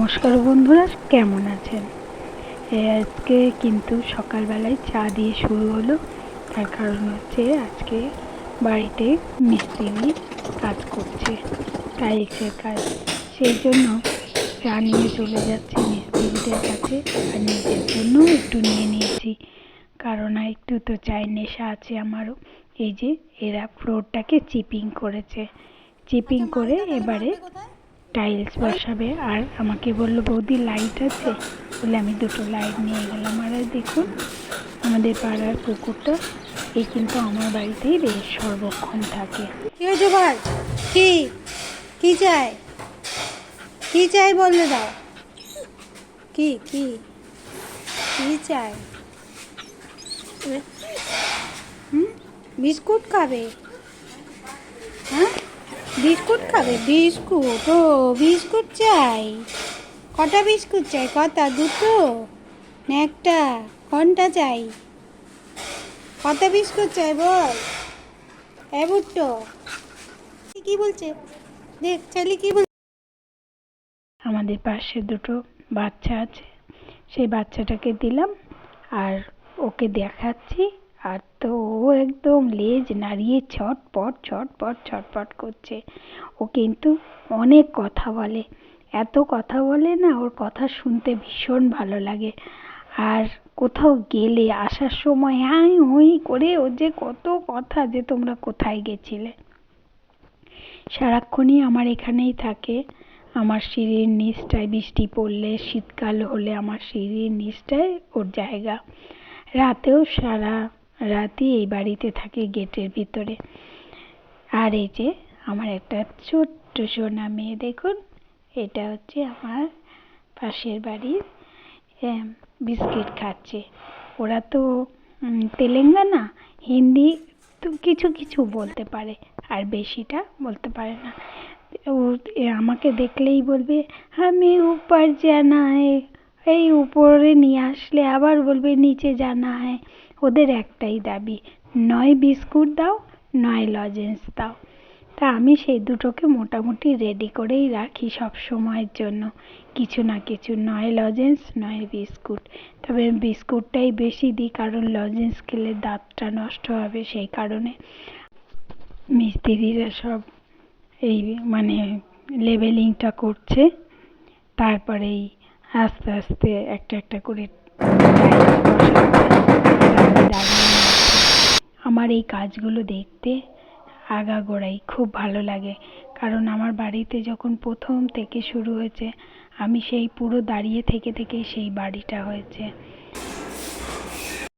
নমস্কার বন্ধুরা, কেমন আছেন? আজকে কিন্তু সকালবেলায় চা দিয়ে শুরু হলো। তার কারণ হচ্ছে আজকে বাড়িতে মিস্ত্রি কাজ করছে টাইলসের কাজ। সেই জন্য চা নিয়ে চলে যাচ্ছে মিস্ত্রিদের কাছে আর নিজের জন্য একটু নিয়ে নিয়েছি। কারণ একটু তো চায়ের নেশা আছে আমারও। এই যে এরা ফ্লোরটাকে চিপিং করেছে। চিপিং করে এবারে টাইলস বসাবে আর আমাকে বলল, বৌদি লাইট আছে? বলে, আমি দুটো লাইট নিয়ে গেলাম। আর দেখুন, আমাদের পাড়ার পুকুরটা, এই কিন্তু আমার বাড়িতেই বেশ সর্বক্ষণ থাকে। কি হয়েছে বল? কি? কি চাই? কি চাই বললে দাও। কি কি? কি চাই? হুম? বিস্কুট খাবে। হ্যাঁ? বিস্কুট খাবে? বিস্কুট, ও, বিস্কুট চাই। কটা বিস্কুট চাই? কটা? দুটো? না, একটা। কোনটা চাই? কত বিস্কুট চাই বল? এ কি বলছে? দেখ চাইলে কি বল আমাদের পাশে দুটো বাচ্চা আছে। সেই বাচ্চাটাকে দিলাম আর ওকে দেখাচ্ছি। আর তো ও একদম লেজ নাড়িয়ে ছটপট ছটপট ছটপট করছে। ও কিন্তু অনেক কথা বলে। এত কথা বলে না, ওর কথা শুনতে ভীষণ ভালো লাগে। আর কোথাও গেলে, আসার সময় হাই হুই করে ও যে কত কথা যে তোমরা কোথায় গেছিলে। সারাক্ষণই আমার এখানেই থাকে। আমার সিঁড়ির নিচটায় বৃষ্টি পড়লে, শীতকাল হলে আমার সিঁড়ির নিচটায় ওর জায়গা। রাতেও সারা রাতই এই বাড়িতে থাকে গেটের ভিতরে। আর এই যে আমার একটা ছোট্ট সোনা মেয়ে, দেখুন, এটা হচ্ছে আমার পাশের বাড়ির বিস্কিট খাচ্ছে। ওরা তো তেলেঙ্গানা, হিন্দি তো কিছু কিছু বলতে পারে, আর বেশিটা বলতে পারে না। ও আমাকে দেখলেই বলবে, আমি উপর জানা এই উপরে নিয়ে আসলে আবার বলবে, নিচে জানা है ওদের একটাই দাবি, নয় বিস্কুট দাও, নয় লজেন্স দাও। তা আমি সেই দুটোকে মোটামুটি রেডি করেই রাখি সব সময়ের জন্য। কিছু না কিছু, নয় লজেন্স, নয় বিস্কুট। তবে বিস্কুটটাই বেশি দিই, কারণ লজেন্স খেলে দাঁতটা নষ্ট হবে সেই কারণে। মিস্ত্রিরা সব এই মানে লেবেলিংটা করছে, তারপরেই আস্তে আস্তে একটা একটা করে। আমার এই কাজগুলো দেখতে আগাগোড়াই খুব ভালো লাগে কারণ আমার বাড়িতে যখন প্রথম থেকে শুরু হয়েছে, আমি সেই পুরো দাঁড়িয়ে থেকে থেকে সেই বাড়িটা হয়েছে